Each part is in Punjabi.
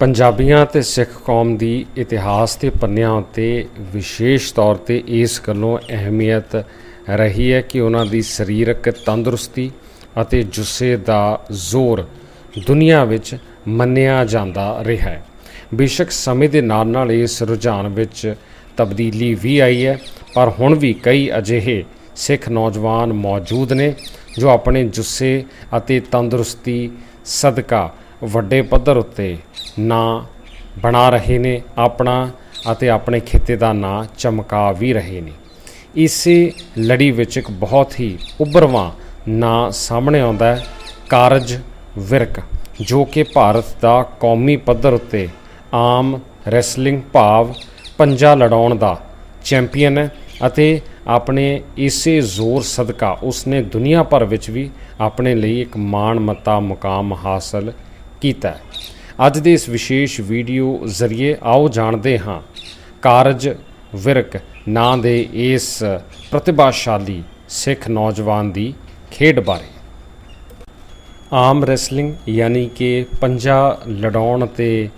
ਪੰਜਾਬੀਆਂ ਤੇ ਸਿੱਖ ਕੌਮ ਦੀ ਇਤਿਹਾਸ ਦੇ ਪੰਨਿਆਂ ਉੱਤੇ ਵਿਸ਼ੇਸ਼ ਤੌਰ ਤੇ ਇਸ ਗੱਲੋਂ ਅਹਿਮੀਅਤ ਰਹੀ ਹੈ ਕਿ ਉਹਨਾਂ ਦੀ ਸਰੀਰਕ ਤੰਦਰੁਸਤੀ ਅਤੇ ਜੁੱਸੇ ਦਾ ਜ਼ੋਰ ਦੁਨੀਆ ਵਿੱਚ ਮੰਨਿਆ ਜਾਂਦਾ ਰਿਹਾ ਹੈ। ਬੇਸ਼ੱਕ ਸਮੇਂ ਦੇ ਨਾਲ ਨਾਲ ਇਸ ਰੁਝਾਨ ਵਿੱਚ ਤਬਦੀਲੀ ਵੀ ਆਈ ਹੈ, ਪਰ ਹੁਣ ਵੀ ਕਈ ਅਜਿਹੇ ਸਿੱਖ ਨੌਜਵਾਨ ਮੌਜੂਦ ਨੇ ਜੋ ਆਪਣੇ ਜੁੱਸੇ ਅਤੇ ਤੰਦਰੁਸਤੀ ਸਦਕਾ ਵੱਡੇ ਪੱਧਰ ਉੱਤੇ ਨਾਂ ਬਣਾ ਰਹੇ ਨੇ ਆਪਣਾ ਅਤੇ ਆਪਣੇ ਖਿੱਤੇ ਦਾ ਨਾਂ ਚਮਕਾ ਵੀ ਰਹੇ ਨੇ। ਇਸੇ ਲੜੀ ਵਿੱਚ ਇੱਕ ਬਹੁਤ ਹੀ ਉੱਭਰਵਾਂ ਨਾਂ ਸਾਹਮਣੇ ਆਉਂਦਾ ਹੈ, ਕਾਰਜ ਵਿਰਕ, ਜੋ ਕਿ ਭਾਰਤ ਦਾ ਕੌਮੀ ਪੱਧਰ ਉੱਤੇ ਆਮ ਰੈਸਲਿੰਗ ਭਾਵ ਪੰਜਾ ਲੜਾਉਣ ਦਾ ਚੈਂਪੀਅਨ ਹੈ ਅਤੇ ਆਪਣੇ ਇਸੇ ਜ਼ੋਰ ਸਦਕਾ ਉਸਨੇ ਦੁਨੀਆ ਭਰ ਵਿੱਚ ਵੀ ਆਪਣੇ ਲਈ ਇੱਕ ਮਾਣ ਮਤਾ ਮੁਕਾਮ ਹਾਸਲ ਕੀਤਾ ਹੈ। ਅੱਜ ਦੇ ਇਸ ਵਿਸ਼ੇਸ਼ ਵੀਡੀਓ ਜ਼ਰੀਏ ਆਓ ਜਾਣਦੇ ਹਾਂ। ਕਾਰਜ ਵਿਰਕ ਨਾਂ ਦੇ ਇਸ ਪ੍ਰਤਿਭਾਸ਼ਾਲੀ ਸਿੱਖ ਨੌਜਵਾਨ ਦੀ ਖੇਡ ਬਾਰੇ। ਆਮ ਰੈਸਲਿੰਗ ਯਾਨੀ ਕਿ ਪੰਜਾ ਲੜਾਉਣ ਤੇ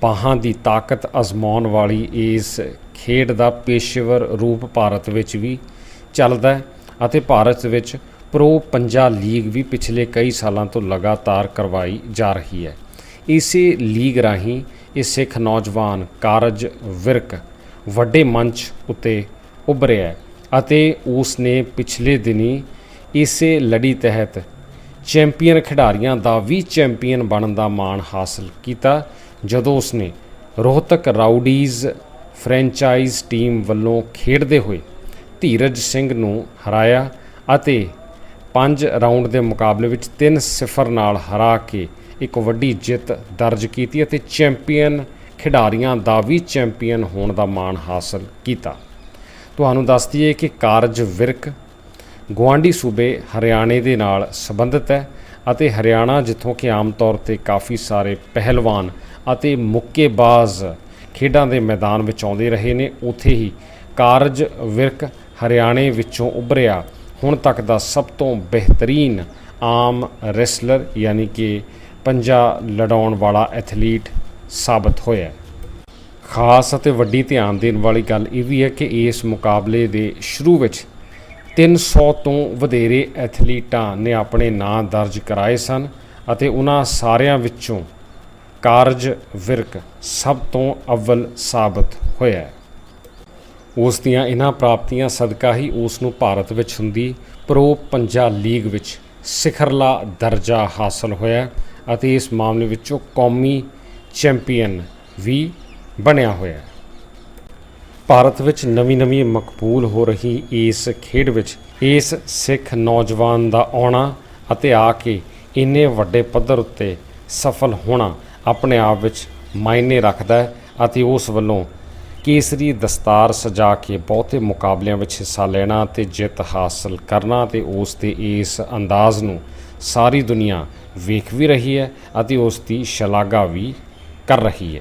ਬਾਹਾਂ ਦੀ ਤਾਕਤ ਅਜ਼ਮਾਉਣ ਵਾਲੀ ਇਸ ਖੇਡ ਦਾ ਪੇਸ਼ੇਵਰ ਰੂਪ ਭਾਰਤ ਵਿੱਚ ਵੀ ਚੱਲਦਾ ਹੈ ਅਤੇ ਭਾਰਤ ਵਿੱਚ ਪ੍ਰੋ ਪੰਜਾ ਲੀਗ ਵੀ ਪਿਛਲੇ ਕਈ ਸਾਲਾਂ ਤੋਂ ਲਗਾਤਾਰ ਕਰਵਾਈ ਜਾ ਰਹੀ ਹੈ। ਇਸੇ ਲੀਗ ਰਾਹੀਂ ਇਹ ਸਿੱਖ ਨੌਜਵਾਨ ਕਾਰਜ ਵਿਰਕ ਵੱਡੇ ਮੰਚ ਉੱਤੇ ਉਭਰਿਆ ਅਤੇ ਉਸ ਨੇ ਪਿਛਲੇ ਦਿਨੀ ਇਸੇ ਲੜੀ ਤਹਿਤ ਚੈਂਪੀਅਨ ਖਿਡਾਰੀਆਂ ਦਾ ਵੀ ਚੈਂਪੀਅਨ ਬਣਨ ਦਾ ਮਾਣ ਹਾਸਲ ਕੀਤਾ, ਜਦੋਂ ਉਸਨੇ ਰੋਹਤਕ ਰਾਊਡੀਜ਼ ਫਰੈਂਚਾਈਜ਼ ਟੀਮ ਵੱਲੋਂ ਖੇਡਦੇ ਹੋਏ ਧੀਰਜ ਸਿੰਘ ਨੂੰ ਹਰਾਇਆ ਅਤੇ 5 ਰਾਊਂਡ ਦੇ ਮੁਕਾਬਲੇ ਵਿੱਚ 3-0 ਨਾਲ ਹਰਾ ਕੇ ਇੱਕ ਵੱਡੀ ਜਿੱਤ ਦਰਜ ਕੀਤੀ ਅਤੇ ਚੈਂਪੀਅਨ ਖਿਡਾਰੀਆਂ ਦਾ ਵੀ ਚੈਂਪੀਅਨ ਹੋਣ ਦਾ ਮਾਣ ਹਾਸਲ ਕੀਤਾ। ਤੁਹਾਨੂੰ ਦੱਸ ਦਈਏ ਕਿ ਕਾਰਜ ਵਿਰਕ ਗੁਆਂਢੀ ਸੂਬੇ ਹਰਿਆਣੇ ਦੇ ਨਾਲ ਸੰਬੰਧਿਤ ਹੈ ਅਤੇ ਹਰਿਆਣਾ ਜਿੱਥੋਂ ਕਿ ਆਮ ਤੌਰ ਤੇ ਕਾਫੀ ਸਾਰੇ ਪਹਿਲਵਾਨ ਅਤੇ ਮੁੱਕੇਬਾਜ਼ ਖੇਡਾਂ ਦੇ ਮੈਦਾਨ ਵਿੱਚ ਆਉਂਦੇ ਰਹੇ ਨੇ, ਉੱਥੇ ਹੀ ਕਾਰਜ ਵਿਰਕ ਹਰਿਆਣੇ ਵਿੱਚੋਂ ਉੱਭਰਿਆ। ਹੁਣ ਤੱਕ ਦਾ ਸਭ ਤੋਂ ਬਿਹਤਰੀਨ ਆਮ ਰੈਸਲਰ ਯਾਨੀ ਕਿ ਪੰਜਾ ਲੜਾਉਣ ਵਾਲਾ ਐਥਲੀਟ ਸਾਬਤ ਹੋਇਆ ਖਾਸ ਅਤੇ ਵੱਡੀ ਧਿਆਨ ਦੇਣ ਵਾਲੀ ਗੱਲ ਇਹ ਵੀ ਹੈ ਕਿ ਇਸ ਮੁਕਾਬਲੇ ਦੇ ਸ਼ੁਰੂ ਵਿੱਚ 300 ਤੋਂ ਵਧੇਰੇ ਐਥਲੀਟਾਂ ਨੇ ਆਪਣੇ ਨਾਂ ਦਰਜ ਕਰਾਏ ਸਨ ਅਤੇ ਉਹਨਾਂ ਸਾਰਿਆਂ ਵਿੱਚੋਂ ਕਾਰਜ ਵਿਰਕ ਸਭ ਤੋਂ ਅਵਲ ਸਾਬਤ ਹੋਇਆ ਉਸ ਦੀਆਂ ਇਹਨਾਂ ਪ੍ਰਾਪਤੀਆਂ ਸਦਕਾ ਹੀ ਉਸ ਨੂੰ ਭਾਰਤ ਵਿੱਚ ਹੁੰਦੀ ਪ੍ਰੋ ਪੰਜਾ ਲੀਗ ਵਿੱਚ ਸਿਖਰਲਾ ਦਰਜਾ ਹਾਸਲ ਹੋਇਆ ਅਤੇ ਇਸ ਮਾਮਲੇ ਵਿੱਚੋਂ ਕੌਮੀ ਚੈਂਪੀਅਨ ਵੀ ਬਣਿਆ ਹੋਇਆ ਹੈ। ਭਾਰਤ ਵਿੱਚ ਨਵੀਂ-ਨਵੀਂ ਮਕਬੂਲ ਹੋ ਰਹੀ ਇਸ ਖੇਡ ਵਿੱਚ ਇਸ ਸਿੱਖ ਨੌਜਵਾਨ ਦਾ ਆਉਣਾ ਅਤੇ ਆ ਕੇ ਇੰਨੇ ਵੱਡੇ ਪੱਧਰ ਉੱਤੇ ਸਫਲ ਹੋਣਾ ਆਪਣੇ ਆਪ ਵਿੱਚ ਮਾਇਨੇ ਰੱਖਦਾ ਹੈ ਅਤੇ ਉਸ ਵੱਲੋਂ ਕੇਸਰੀ ਦਸਤਾਰ ਸਜਾ ਕੇ ਬਹੁਤੇ ਮੁਕਾਬਲਿਆਂ ਵਿੱਚ ਹਿੱਸਾ ਲੈਣਾ ਤੇ ਜਿੱਤ ਹਾਸਲ ਕਰਨਾ ਤੇ ਉਸ ਦੇ ਇਸ ਅੰਦਾਜ਼ ਨੂੰ ਸਾਰੀ ਦੁਨੀਆ ਵੇਖ ਵੀ ਰਹੀ ਹੈ ਅਤੇ ਉਸ ਦੀ ਸ਼ਲਾਘਾ ਵੀ ਕਰ ਰਹੀ ਹੈ।